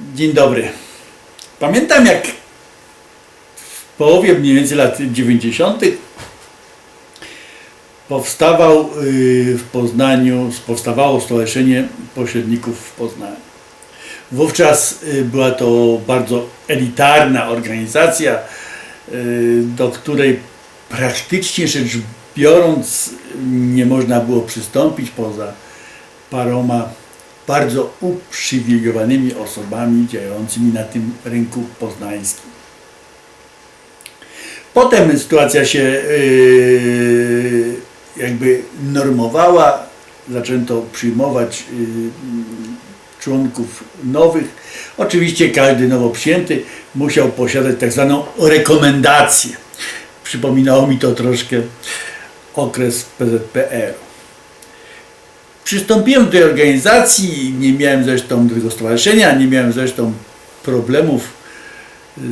Dzień dobry. Pamiętam jak w połowie mniej więcej lat 90. powstawał yy, w Poznaniu, powstawało Stowarzyszenie Pośredników w Poznaniu. Wówczas yy, była to bardzo elitarna organizacja, yy, do której praktycznie rzecz biorąc nie można było przystąpić poza paroma bardzo uprzywilejowanymi osobami działającymi na tym rynku poznańskim. Potem sytuacja się yy, jakby normowała, zaczęto przyjmować yy, członków nowych. Oczywiście każdy nowo przyjęty musiał posiadać tak zwaną rekomendację. Przypominało mi to troszkę okres PZPR. Przystąpiłem do tej organizacji, nie miałem zresztą do stowarzyszenia, nie miałem zresztą problemów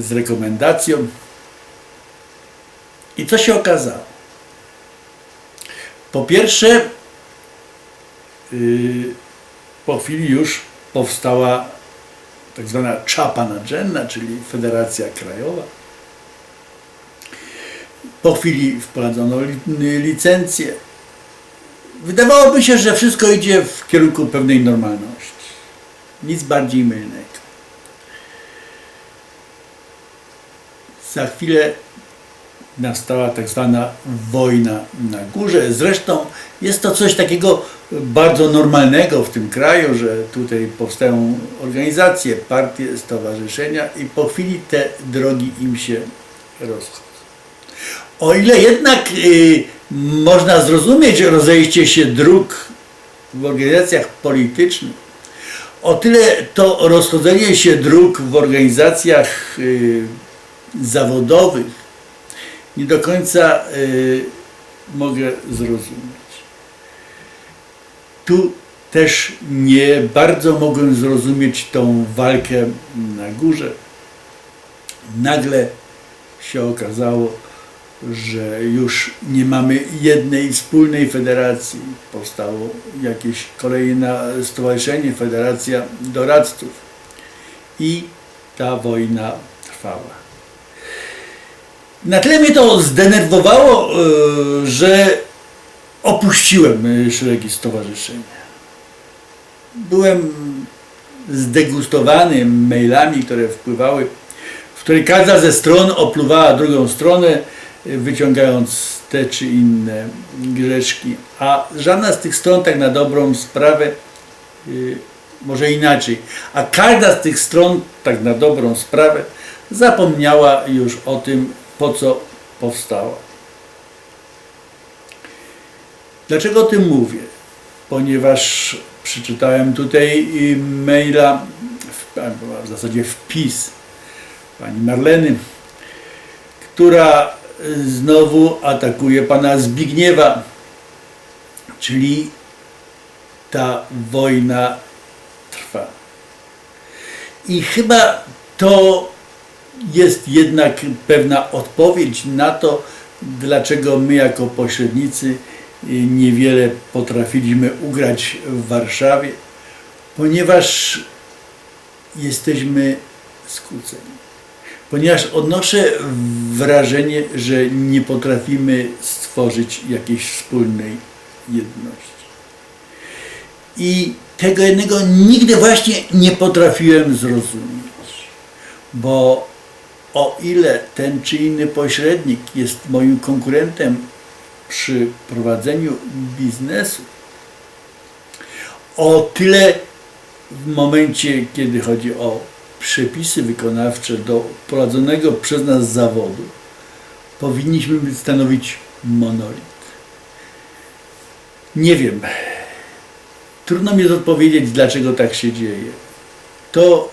z rekomendacją. I co się okazało? Po pierwsze, yy, po chwili już powstała tak zwana czapa nadrzędna, czyli Federacja Krajowa. Po chwili wprowadzono li- licencję. Wydawałoby się, że wszystko idzie w kierunku pewnej normalności. Nic bardziej mylnego. Za chwilę nastała tak zwana wojna na górze. Zresztą jest to coś takiego bardzo normalnego w tym kraju, że tutaj powstają organizacje, partie, stowarzyszenia i po chwili te drogi im się rozchodzą. O ile jednak y, można zrozumieć rozejście się dróg w organizacjach politycznych, o tyle to rozchodzenie się dróg w organizacjach y, zawodowych nie do końca y, mogę zrozumieć. Tu też nie bardzo mogłem zrozumieć tą walkę na górze. Nagle się okazało, że już nie mamy jednej wspólnej federacji. Powstało jakieś kolejne stowarzyszenie, federacja doradców. I ta wojna trwała. Na tyle mnie to zdenerwowało, yy, że opuściłem yy, szeregi stowarzyszenia. Byłem zdegustowany mailami, które wpływały, w której każda ze stron opluwała drugą stronę, wyciągając te czy inne grzeszki, a żadna z tych stron tak na dobrą sprawę, yy, może inaczej, a każda z tych stron tak na dobrą sprawę zapomniała już o tym, po co powstała. Dlaczego o tym mówię? Ponieważ przeczytałem tutaj y, maila, w, zasadzie wpis pani Marleny, która y, znowu atakuje pana Zbigniewa, czyli ta wojna trwa. I chyba to jest jednak pewna odpowiedź na to, dlaczego my jako pośrednicy niewiele potrafiliśmy ugrać w Warszawie, ponieważ jesteśmy skłóceni. Ponieważ odnoszę wrażenie, że nie potrafimy stworzyć jakiejś wspólnej jedności. I tego jednego nigdy właśnie nie potrafiłem zrozumieć, bo o ile ten czy inny pośrednik jest moim konkurentem przy prowadzeniu biznesu, o tyle w momencie, kiedy chodzi o przepisy wykonawcze do prowadzonego przez nas zawodu, powinniśmy stanowić monolit. Nie wiem. Trudno mi odpowiedzieć, dlaczego tak się dzieje. To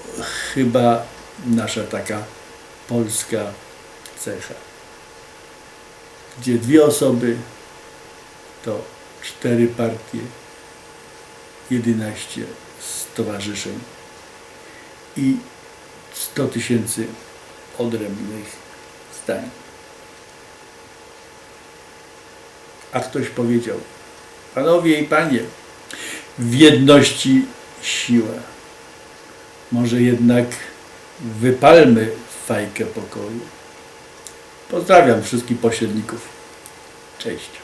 chyba nasza taka polska cecha, gdzie dwie osoby to cztery partie, 11 stowarzyszeń i 100 tysięcy odrębnych zdań. A ktoś powiedział, panowie i panie, w jedności siła. może jednak wypalmy fajkę pokoju. Pozdrawiam wszystkich pośredników. Cześć.